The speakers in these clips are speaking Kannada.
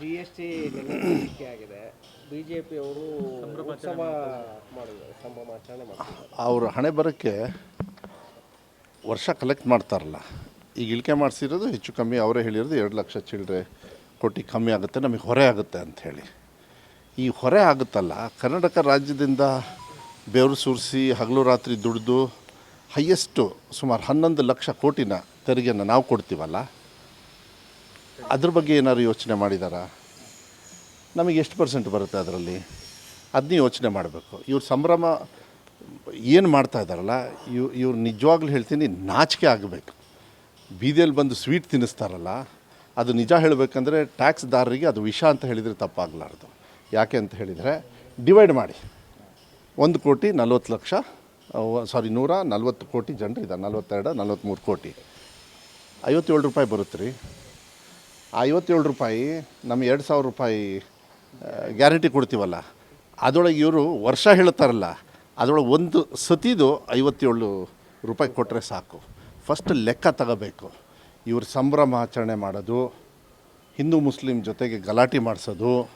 ಜಿ ಎಸ್ ಟಿ ಆಗಿದೆ. ಬಿಜೆಪಿ ಅವರು ಅವ್ರ ಹಣೆ ಬರೋಕ್ಕೆ ವರ್ಷ ಕಲೆಕ್ಟ್ ಮಾಡ್ತಾರಲ್ಲ. ಈಗ ಇಳಿಕೆ ಮಾಡಿಸಿರೋದು ಹೆಚ್ಚು ಕಮ್ಮಿ ಅವರೇ ಹೇಳಿರೋದು ಎರಡು ಲಕ್ಷ ಚಿಲ್ಲರೆ ಕೋಟಿ ಕಮ್ಮಿ ಆಗುತ್ತೆ, ನಮಗೆ ಹೊರೆ ಆಗುತ್ತೆ ಅಂಥೇಳಿ ಈ ಹೊರೆ ಆಗುತ್ತಲ್ಲ, ಕರ್ನಾಟಕ ರಾಜ್ಯದಿಂದ ಬೆವರು ಸುರಿಸಿ ಹಗಲು ರಾತ್ರಿ ದುಡಿದು ಹೈಯೆಸ್ಟು ಸುಮಾರು ಹನ್ನೊಂದು ಲಕ್ಷ ಕೋಟಿನ ತೆರಿಗೆಯನ್ನು ನಾವು ಕೊಡ್ತೀವಲ್ಲ ಅದ್ರ ಬಗ್ಗೆ ಏನಾದ್ರು ಯೋಚನೆ ಮಾಡಿದಾರಾ? ನಮಗೆ ಎಷ್ಟು ಪರ್ಸೆಂಟ್ ಬರುತ್ತೆ ಅದರಲ್ಲಿ? ಅದನ್ನೇ ಯೋಚನೆ ಮಾಡಬೇಕು. ಇವ್ರ ಸಂಭ್ರಮ ಏನು ಮಾಡ್ತಾ ಇದ್ದಾರಲ್ಲ, ಇವ್, ಇವ್ರು ನಿಜವಾಗ್ಲೂ ಹೇಳ್ತೀನಿ ನಾಚಿಕೆ ಆಗಬೇಕು. ಬೀದಿಯಲ್ಲಿ ಬಂದು ಸ್ವೀಟ್ ತಿನ್ನಿಸ್ತಾರಲ್ಲ, ಅದು ನಿಜ ಹೇಳಬೇಕಂದ್ರೆ ಟ್ಯಾಕ್ಸ್ದಾರರಿಗೆ ಅದು ವಿಷ ಅಂತ ಹೇಳಿದರೆ ತಪ್ಪಾಗಲಾರ್ದು. ಯಾಕೆ ಅಂತ ಹೇಳಿದರೆ, ಡಿವೈಡ್ ಮಾಡಿ. ಒಂದು ಕೋಟಿ ನಲ್ವತ್ತು ಲಕ್ಷ ಸಾರಿ, ನೂರ ನಲ್ವತ್ತು ಕೋಟಿ ಜನರು ಇದ್ದಾರೆ. ನಲ್ವತ್ತೆರಡು ನಲ್ವತ್ತ್ಮೂರು ಕೋಟಿ. ಐವತ್ತೇಳು ರೂಪಾಯಿ ಬರುತ್ತೆ ರೀ ಐವತ್ತೇಳು ರೂಪಾಯಿ ನಮ್ಮ ಎರಡು ಸಾವಿರ ರೂಪಾಯಿ ಗ್ಯಾರಂಟಿ ಕೊಡ್ತೀವಲ್ಲ ಅದರೊಳಗೆ ಇವರು ವರ್ಷ ಹೇಳ್ತಾರಲ್ಲ ಅದರೊಳಗೆ ಒಂದು ಸತಿದು ಐವತ್ತೇಳು ರೂಪಾಯಿ ಕೊಟ್ಟರೆ ಸಾಕು. ಫಸ್ಟ್ ಲೆಕ್ಕ ತಗೋಬೇಕು. ಇವರು ಸಂಭ್ರಮ ಆಚರಣೆ ಮಾಡೋದು, ಹಿಂದೂ ಮುಸ್ಲಿಂ ಜೊತೆಗೆ ಗಲಾಟೆ ಮಾಡಿಸೋದು.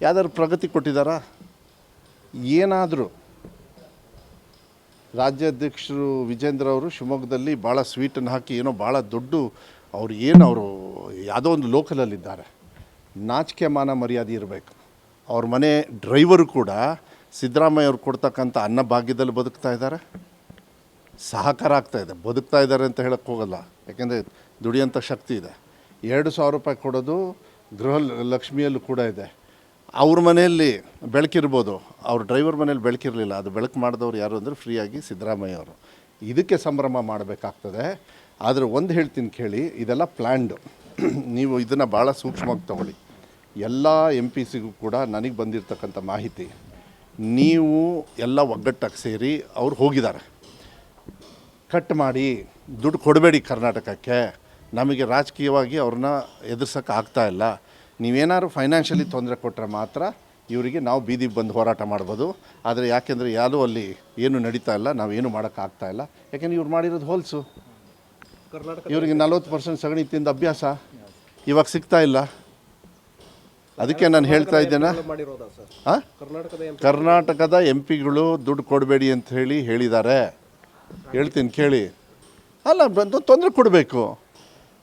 ಯಾವ್ದಾದ್ರು ಪ್ರಗತಿ ಕೊಟ್ಟಿದ್ದಾರಾ? ಏನಾದರೂ. ರಾಜ್ಯಾಧ್ಯಕ್ಷರು ವಿಜೇಂದ್ರ ಅವರು ಶಿವಮೊಗ್ಗದಲ್ಲಿ ಭಾಳ ಸ್ವೀಟನ್ನು ಹಾಕಿ ಏನೋ ಭಾಳ ದೊಡ್ಡ ಅವ್ರು, ಏನು ಅವರು ಯಾವುದೋ ಒಂದು ಲೋಕಲಲ್ಲಿದ್ದಾರೆ. ನಾಚಿಕೆ ಮಾನ ಮರ್ಯಾದೆ ಇರಬೇಕು. ಅವ್ರ ಮನೆ ಡ್ರೈವರು ಕೂಡ ಸಿದ್ದರಾಮಯ್ಯ ಅವ್ರು ಕೊಡ್ತಕ್ಕಂಥ ಅನ್ನ ಭಾಗ್ಯದಲ್ಲಿ ಬದುಕ್ತಾ ಇದ್ದಾರೆ. ಸಹಕಾರ ಆಗ್ತಾ ಇದೆ. ಬದುಕ್ತಾ ಇದ್ದಾರೆ ಅಂತ ಹೇಳಕ್ಕೆ ಹೋಗಲ್ಲ. ಯಾಕೆಂದರೆ ದುಡಿಯೋಂಥ ಶಕ್ತಿ ಇದೆ. ಎರಡು ಸಾವಿರ ರೂಪಾಯಿ ಕೊಡೋದು ಗೃಹ ಲಕ್ಷ್ಮಿಯಲ್ಲೂ ಕೂಡ ಇದೆ. ಅವ್ರ ಮನೆಯಲ್ಲಿ ಬೆಳಕಿರ್ಬೋದು ಅವ್ರ ಡ್ರೈವರ್ ಮನೇಲಿ ಬೆಳಕಿರಲಿಲ್ಲ ಅದು ಬೆಳಕು ಮಾಡಿದವ್ರು ಯಾರು ಅಂದರೆ ಫ್ರೀಯಾಗಿ ಸಿದ್ದರಾಮಯ್ಯ ಅವರು. ಇದಕ್ಕೆ ಸಂಭ್ರಮ ಮಾಡಬೇಕಾಗ್ತದೆ. ಆದರೆ ಒಂದು ಹೇಳ್ತೀನಿ ಕೇಳಿ, ಇದೆಲ್ಲ ಪ್ಲ್ಯಾಂಡು ನೀವು ಇದನ್ನು ಭಾಳ ಸೂಕ್ಷ್ಮವಾಗಿ ತಗೊಳ್ಳಿ. ಎಲ್ಲ ಎಂ ಪಿ ಸಿಗೂ ಕೂಡ ನನಗೆ ಬಂದಿರತಕ್ಕಂಥ ಮಾಹಿತಿ, ನೀವು ಎಲ್ಲ ಒಗ್ಗಟ್ಟಾಗಿ ಸೇರಿ ಅವ್ರು ಹೋಗಿದ್ದಾರೆ ಕಟ್ ಮಾಡಿ, ದುಡ್ಡು ಕೊಡಬೇಡಿ ಕರ್ನಾಟಕಕ್ಕೆ, ನಮಗೆ ರಾಜಕೀಯವಾಗಿ ಅವ್ರನ್ನ ಎದುರ್ಸೋಕೆ ಆಗ್ತಾ ಇಲ್ಲ. ನೀವೇನಾದ್ರು ಫೈನಾನ್ಷಿಯಲಿ ತೊಂದರೆ ಕೊಟ್ಟರೆ ಮಾತ್ರ ಇವರಿಗೆ ನಾವು ಬೀದಿಗೆ ಬಂದು ಹೋರಾಟ ಮಾಡ್ಬೋದು. ಆದರೆ ಯಾಕೆಂದರೆ ಯಾರೂ ಅಲ್ಲಿ ಏನು ನಡೀತಾ ಇಲ್ಲ, ನಾವೇನು ಮಾಡೋಕ್ಕಾಗ್ತಾ ಇಲ್ಲ. ಯಾಕೆಂದ್ರೆ ಇವ್ರು ಮಾಡಿರೋದು ಹೋಲ್ಸು. ಇವರಿಗೆ ನಲ್ವತ್ತು ಪರ್ಸೆಂಟ್ ಸಗಣಿ ತಿಂದ ಅಭ್ಯಾಸ ಇವಾಗ ಸಿಗ್ತಾ ಇಲ್ಲ. ಅದಕ್ಕೆ ನಾನು ಹೇಳ್ತಾ ಇದ್ದೇನೆ. ಹಾಂ ಕರ್ನಾಟಕದ ಎಂ ಕರ್ನಾಟಕದ ಎಂ ಪಿಗಳು ದುಡ್ಡು ಕೊಡಬೇಡಿ ಅಂತ ಹೇಳಿ ಹೇಳಿದ್ದಾರೆ. ಹೇಳ್ತೀನಿ ಕೇಳಿ. ಅಲ್ಲ ಬಂದು ತೊಂದರೆ ಕೊಡಬೇಕು.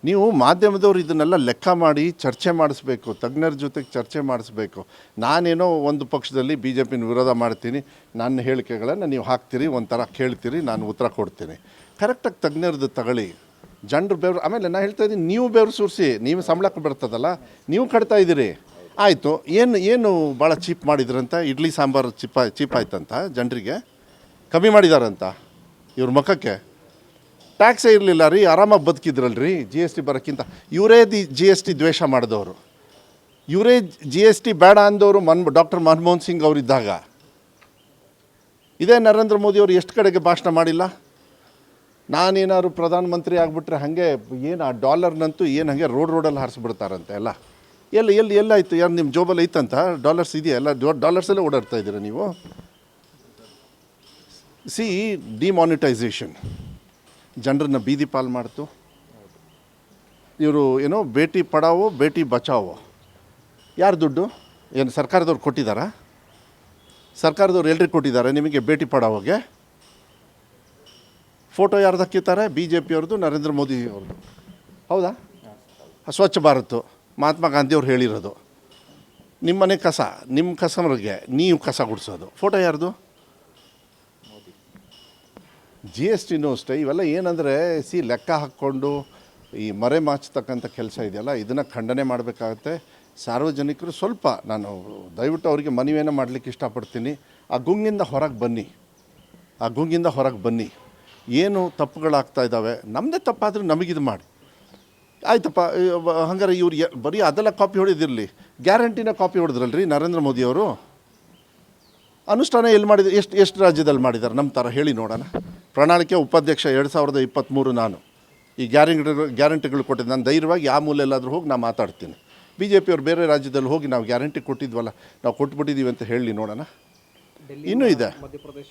ನೀವು ಮಾಧ್ಯಮದವ್ರು ಇದನ್ನೆಲ್ಲ ಲೆಕ್ಕ ಮಾಡಿ ಚರ್ಚೆ ಮಾಡಿಸ್ಬೇಕು ತಜ್ಞರ ಜೊತೆಗೆ ಚರ್ಚೆ ಮಾಡಿಸ್ಬೇಕು. ನಾನೇನೋ ಒಂದು ಪಕ್ಷದಲ್ಲಿ ಬಿ ಜೆ ಪಿನ ವಿರೋಧ ಮಾಡ್ತೀನಿ ನನ್ನ ಹೇಳಿಕೆಗಳನ್ನು ನೀವು ಹಾಕ್ತೀರಿ ಒಂಥರ ಕೇಳ್ತೀರಿ ನಾನು ಉತ್ತರ ಕೊಡ್ತೀನಿ. ಕರೆಕ್ಟಾಗಿ ತಜ್ಞರದ್ದು ತಗೊಳ್ಳಿ. ಜನರು ಬೆವರು, ಆಮೇಲೆ ನಾನು ಹೇಳ್ತಾ ಇದ್ದೀನಿ, ನೀವು ಬೆವರು ಸುರಿಸಿ, ನೀವು ಸಂಬಳಕ್ಕೆ ಬರ್ತದಲ್ಲ, ನೀವು ಕಟ್ತಾ ಇದ್ದೀರಿ. ಆಯಿತು, ಏನು ಏನು ಭಾಳ ಚೀಪ್ ಮಾಡಿದ್ರಂತ, ಇಡ್ಲಿ ಸಾಂಬಾರು ಚೀಪ ಚೀಪ್ ಆಯ್ತಂತ ಜನರಿಗೆ ಕಮ್ಮಿ ಮಾಡಿದಾರಂತ ಇವ್ರ ಮುಖಕ್ಕೆ? ಟ್ಯಾಕ್ಸೇ ಇರಲಿಲ್ಲ ರೀ, ಆರಾಮಾಗಿ ಬದುಕಿದ್ರಲ್ರಿ ಜಿ ಎಸ್ ಟಿ ಬರೋಕ್ಕಿಂತ. ಇವರೇ ದಿ ಜಿ ಎಸ್ ಟಿ ದ್ವೇಷ ಮಾಡಿದವರು. ಇವರೇ ಜಿ ಎಸ್ ಟಿ ಬೇಡ ಅಂದವರು ಮನ್, ಡಾಕ್ಟರ್ ಮನಮೋಹನ್ ಸಿಂಗ್ ಅವರಿದ್ದಾಗ. ಇದೇ ನರೇಂದ್ರ ಮೋದಿ ಅವರು ಎಷ್ಟು ಕಡೆಗೆ ಭಾಷಣ ಮಾಡಿಲ್ಲ? ನಾನೇನಾದ್ರು ಪ್ರಧಾನಮಂತ್ರಿ ಆಗಿಬಿಟ್ರೆ ಹಾಗೆ ಏನು ಆ ಡಾಲರ್ನಂತೂ ಏನು ಹಾಗೆ ರೋಡ್ ರೋಡಲ್ಲಿ ಹಾರಿಸ್ಬಿಡ್ತಾರಂತೆ ಎಲ್ಲ ಎಲ್ಲಿ ಎಲ್ಲಿ, ಎಲ್ಲಾಯಿತು? ಯಾರು ನಿಮ್ಮ ಜೋಬಲ್ಲಿ ಐತಂತ? ಡಾಲರ್ಸ್ ಇದೆಯಲ್ಲ ಡಾಲರ್ಸಲ್ಲೇ ಓಡಾಡ್ತಾ ಇದ್ದೀರಾ ನೀವು? See, demonetisation. ಜನರನ್ನ ಬೀದಿ ಪಾಲು ಮಾಡ್ತು. ಇವರು ಏನೋ ಬೇಟಿ ಪಡಾವೋ, ಬೇಟಿ ಬಚಾವೋ. ಯಾರು ದುಡ್ಡು? ಏನು ಸರ್ಕಾರದವ್ರು ಕೊಟ್ಟಿದ್ದಾರಾ? ಸರ್ಕಾರದವ್ರು ಎಲ್ರಿಗೆ ಕೊಟ್ಟಿದ್ದಾರೆ ನಿಮಗೆ ಭೇಟಿ ಪಡಾವೋಗೆ? ಫೋಟೋ ಯಾರ್ದು ಹಾಕಿರ್ತಾರೆ ಬಿ ಜೆ ಪಿಯವ್ರದ್ದು ನರೇಂದ್ರ ಮೋದಿ ಅವ್ರದ್ದು. ಹೌದಾ? ಸ್ವಚ್ಛ ಭಾರತ್, ಮಹಾತ್ಮ ಗಾಂಧಿಯವ್ರು ಹೇಳಿರೋದು. ನಿಮ್ಮನೆ ಕಸ ನಿಮ್ಮ ಕಸಮರಿಗೆ ನೀವು ಕಸ ಗುಡಿಸೋದು. ಫೋಟೋ ಯಾರ್ದು? ಜಿ ಎಸ್ ಟಿನೂ ಅಷ್ಟೇ ಇವೆಲ್ಲ ಏನಂದರೆ, ಸಿ ಲೆಕ್ಕ ಹಾಕ್ಕೊಂಡು ಈ ಮರೆ ಮಾಚತಕ್ಕಂಥ ಕೆಲಸ ಇದೆಯಲ್ಲ, ಇದನ್ನು ಖಂಡನೆ ಮಾಡಬೇಕಾಗತ್ತೆ. ಸಾರ್ವಜನಿಕರು ಸ್ವಲ್ಪ, ನಾನು ದಯವಿಟ್ಟು ಅವರಿಗೆ ಮನವಿಯನ್ನು ಮಾಡಲಿಕ್ಕೆ ಇಷ್ಟಪಡ್ತೀನಿ. ಆ ಗುಂಗಿಂದ ಹೊರಗೆ ಬನ್ನಿ. ಆ ಗುಂಗಿಂದ ಹೊರಗೆ ಬನ್ನಿ. ಏನು ತಪ್ಪುಗಳಾಗ್ತಾ ಇದ್ದಾವೆ? ನಮ್ಮದೇ ತಪ್ಪಾದರೂ ನಮಗಿದು ಮಾಡಿ. ಆಯ್ತಪ್ಪ ಹಂಗಾರೆ ಇವ್ರು ಬರೀ ಅದೆಲ್ಲ ಕಾಪಿ ಹೊಡೆದಿರಲಿ. ಗ್ಯಾರಂಟಿನ ಕಾಪಿ ಹೊಡೆದ್ರಲ್ರಿ ನರೇಂದ್ರ ಮೋದಿಯವರು ಅನುಷ್ಠಾನ ಎಲ್ಲಿ ಮಾಡಿದ್ರು ಎಷ್ಟು ಎಷ್ಟು ರಾಜ್ಯದಲ್ಲಿ ಮಾಡಿದ್ದಾರೆ ನಮ್ಮ ಥರ ಹೇಳಿ ನೋಡೋಣ. ಪ್ರಣಾಳಿಕೆ ಉಪಾಧ್ಯಕ್ಷ ಎರಡು ಸಾವಿರದ ಇಪ್ಪತ್ತ್ಮೂರು ನಾನು. ಈ ಗ್ಯಾರಂಟಿ ಗ್ಯಾರಂಟಿಗಳು ಕೊಟ್ಟಿದ್ದು ನಾನು ಧೈರ್ಯವಾಗಿ ಯಾವ ಮೂಲೆಲ್ಲಾದರೂ ಹೋಗಿ ನಾನು ಮಾತಾಡ್ತೀನಿ. ಬಿ ಜೆ ಪಿಯವ್ರು ಬೇರೆ ರಾಜ್ಯದಲ್ಲಿ ಹೋಗಿ ನಾವು ಗ್ಯಾರಂಟಿ ಕೊಟ್ಟಿದ್ವಲ್ಲ ನಾವು ಕೊಟ್ಬಿಟ್ಟಿದ್ದೀವಿ ಅಂತ ಹೇಳಿ ನೋಡೋಣ. ಇನ್ನೂ ಇದೆ. ಮಧ್ಯಪ್ರದೇಶ